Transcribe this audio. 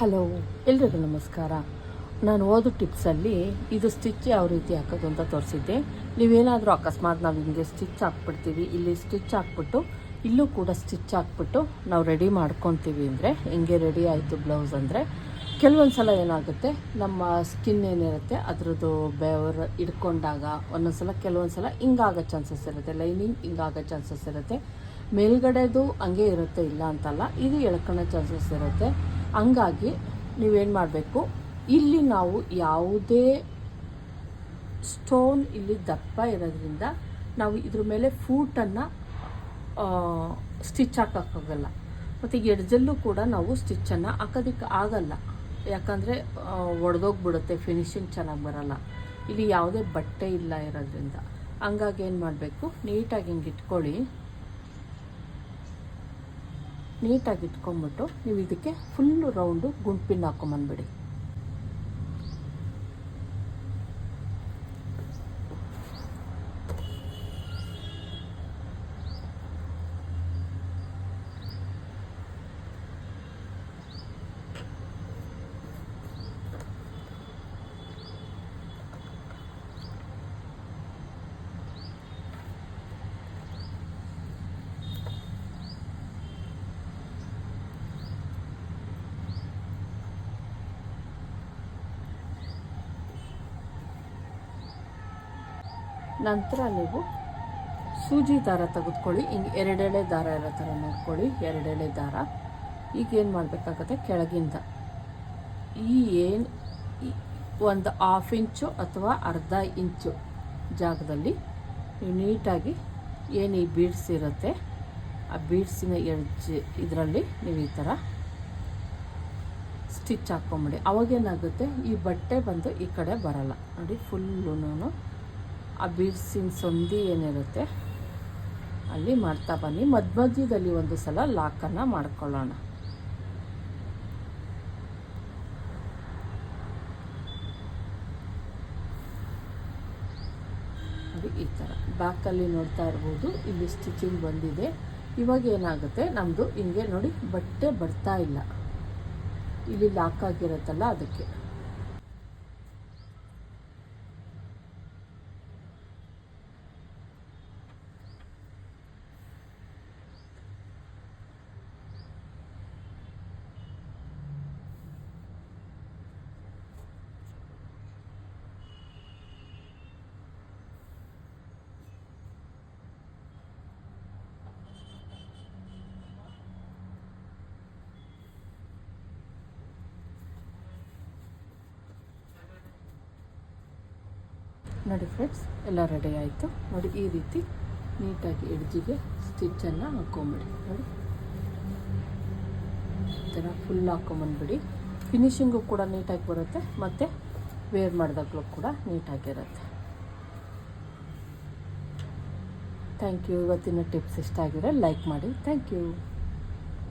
Hello, ಎಲ್ರಿಗೂ ನಮಸ್ಕಾರ. ನಾನು ಓದೋ ಟಿಪ್ಸಲ್ಲಿ ಇದು ಸ್ಟಿಚ್ ಯಾವ ರೀತಿ ಹಾಕೋದು ಅಂತ ತೋರಿಸಿದ್ದೆ. ನೀವೇನಾದರೂ ಅಕಸ್ಮಾತ್ ನಾವು ಹಿಂಗೆ ಸ್ಟಿಚ್ ಹಾಕ್ಬಿಡ್ತೀವಿ, ಇಲ್ಲಿ ಸ್ಟಿಚ್ ಹಾಕ್ಬಿಟ್ಟು, ಇಲ್ಲೂ ಕೂಡ ಸ್ಟಿಚ್ ಹಾಕ್ಬಿಟ್ಟು ನಾವು ರೆಡಿ ಮಾಡ್ಕೊತೀವಿ ಅಂದರೆ, ಹೆಂಗೆ ರೆಡಿ ಆಯಿತು ಬ್ಲೌಸ್ ಅಂದರೆ ಕೆಲವೊಂದು ಸಲ ಏನಾಗುತ್ತೆ, ನಮ್ಮ ಸ್ಕಿನ್ ಏನಿರುತ್ತೆ, ಅದರದ್ದು ಬೆವರ್ ಇಟ್ಕೊಂಡಾಗ ಒಂದೊಂದು ಸಲ ಕೆಲವೊಂದು ಸಲ ಹಿಂಗಾಗೋ ಚಾನ್ಸಸ್ ಇರುತ್ತೆ ಲೈನಿಂಗ್ ಹಿಂಗಾಗೋ ಚಾನ್ಸಸ್ ಇರುತ್ತೆ. ಮೇಲ್ಗಡೆದು ಹಂಗೆ ಇರುತ್ತೆ, ಇಲ್ಲ ಅಂತಲ್ಲ, ಇದು ಎಳ್ಕೊಳ್ಳೋ ಚಾನ್ಸಸ್ ಇರುತ್ತೆ. ಹಂಗಾಗಿ ನೀವೇನು ಮಾಡಬೇಕು? ಇಲ್ಲಿ ನಾವು ಯಾವುದೇ ಸ್ಟೋನ್ ಇಲ್ಲಿ ದಪ್ಪ ಇರೋದ್ರಿಂದ ನಾವು ಇದ್ರ ಮೇಲೆ ಫೂಟನ್ನು ಸ್ಟಿಚ್ ಹಾಕೋಕ್ಕಾಗಲ್ಲ. ಮತ್ತು ಎಡ್ಜಲ್ಲೂ ಕೂಡ ನಾವು ಸ್ಟಿಚ್ಚನ್ನು ಹಾಕೋದಕ್ಕೆ ಆಗಲ್ಲ. ಯಾಕಂದರೆ ಒಡೆದೋಗ್ಬಿಡುತ್ತೆ ಫಿನಿಶಿಂಗ್ ಚೆನ್ನಾಗಿ ಬರಲ್ಲ. ಇಲ್ಲಿ ಯಾವುದೇ ಬಟ್ಟೆ ಇಲ್ಲ ಇರೋದ್ರಿಂದ. ಹಂಗಾಗಿ ಏನು ಮಾಡಬೇಕು? ನೀಟಾಗಿ ಹಿಂಗೆ ಇಟ್ಕೊಳ್ಳಿ. ನೀಟಾಗಿ ಇಟ್ಕೊಂಬಿಟ್ಟು ನೀವು ಇದಕ್ಕೆ ಫುಲ್ಲು ರೌಂಡು ಗುಂಪಿನ ಹಾಕೊಂಬಂದ್ಬಿಡಿ ನಂತರ ನೀವು ಸೂಜಿ ದಾರ ತೆಗೆದುಕೊಳ್ಳಿ. ಹಿಂಗೆ ಎರಡೆಳೆ ದಾರ ಇರೋ ಥರ ನೋಡ್ಕೊಳ್ಳಿ. ಎರಡೆಳೆ ದಾರ. ಈಗ ಏನು ಮಾಡಬೇಕಾಗತ್ತೆ? ಕೆಳಗಿಂದ. ಈ ಏನು ಒಂದು ಹಾಫ್ ಇಂಚು ಅಥವಾ ಅರ್ಧ ಇಂಚು ಜಾಗದಲ್ಲಿ ನೀವು ನೀಟಾಗಿ ಏನು ಈ ಬೀಡ್ಸ್ ಇರುತ್ತೆ, ಆ ಬೀಡ್ಸಿನ ಎಡ್ಜ್ ಇದರಲ್ಲಿ ನೀವು ಈ ಥರ ಸ್ಟಿಚ್ ಹಾಕ್ಕೊಂಬಿಡಿ ಅವಾಗೇನಾಗುತ್ತೆ ಈ ಬಟ್ಟೆ ಬಂದು ಈ ಕಡೆ ಬರಲ್ಲ. ನೋಡಿ ಫುಲ್ಲೂ ಆ ಬೀಡ್ಸಿನ ಸಂಧಿ ಏನಿರುತ್ತೆ, ಅಲ್ಲಿ ಮಾಡ್ತಾ ಬನ್ನಿ. ಮಧ್ಯ ಮಧ್ಯದಲ್ಲಿ ಒಂದು ಸಲ ಲಾಕನ್ನು ಮಾಡ್ಕೊಳ್ಳೋಣ. ಈ ಥರ ಬ್ಯಾಕಲ್ಲಿ ನೋಡ್ತಾ ಇರ್ಬೋದು, ಇಲ್ಲಿ ಸ್ಟಿಚಿಂಗ್ ಬಂದಿದೆ. ಇವಾಗ ಏನಾಗುತ್ತೆ ನಮ್ಮದು ಹಿಂಗೆ ನೋಡಿ ಬಟ್ಟೆ ಬರ್ತಾ ಇಲ್ಲ. ಇಲ್ಲಿ ಲಾಕ್ ಆಗಿರುತ್ತಲ್ಲ ಅದಕ್ಕೆ. ನೋಡಿ ಫ್ರೆಂಡ್ಸ್, ಎಲ್ಲ ರೆಡಿ ಆಯಿತು. ನೋಡಿ, ಈ ರೀತಿ ನೀಟಾಗಿ ಎಡ್ಜಿಗೆ ಸ್ಟಿಚ್ಚನ್ನು ಹಾಕ್ಕೊಂಬಿಡಿ ನೋಡಿ. ಈ ಥರ ಫುಲ್ ಹಾಕ್ಕೊಂಬಂದ್ಬಿಡಿ ಫಿನಿಷಿಂಗು ಕೂಡ ನೀಟಾಗಿ ಬರುತ್ತೆ, ಮತ್ತು ವೇರ್ ಮಾಡಿದಾಗಲೂ ಕೂಡ ನೀಟಾಗಿರುತ್ತೆ ಥ್ಯಾಂಕ್ ಯು ಇವತ್ತಿನ ಟಿಪ್ಸ್ ಇಷ್ಟ ಆಗಿದ್ರೆ ಲೈಕ್ ಮಾಡಿ. Thank you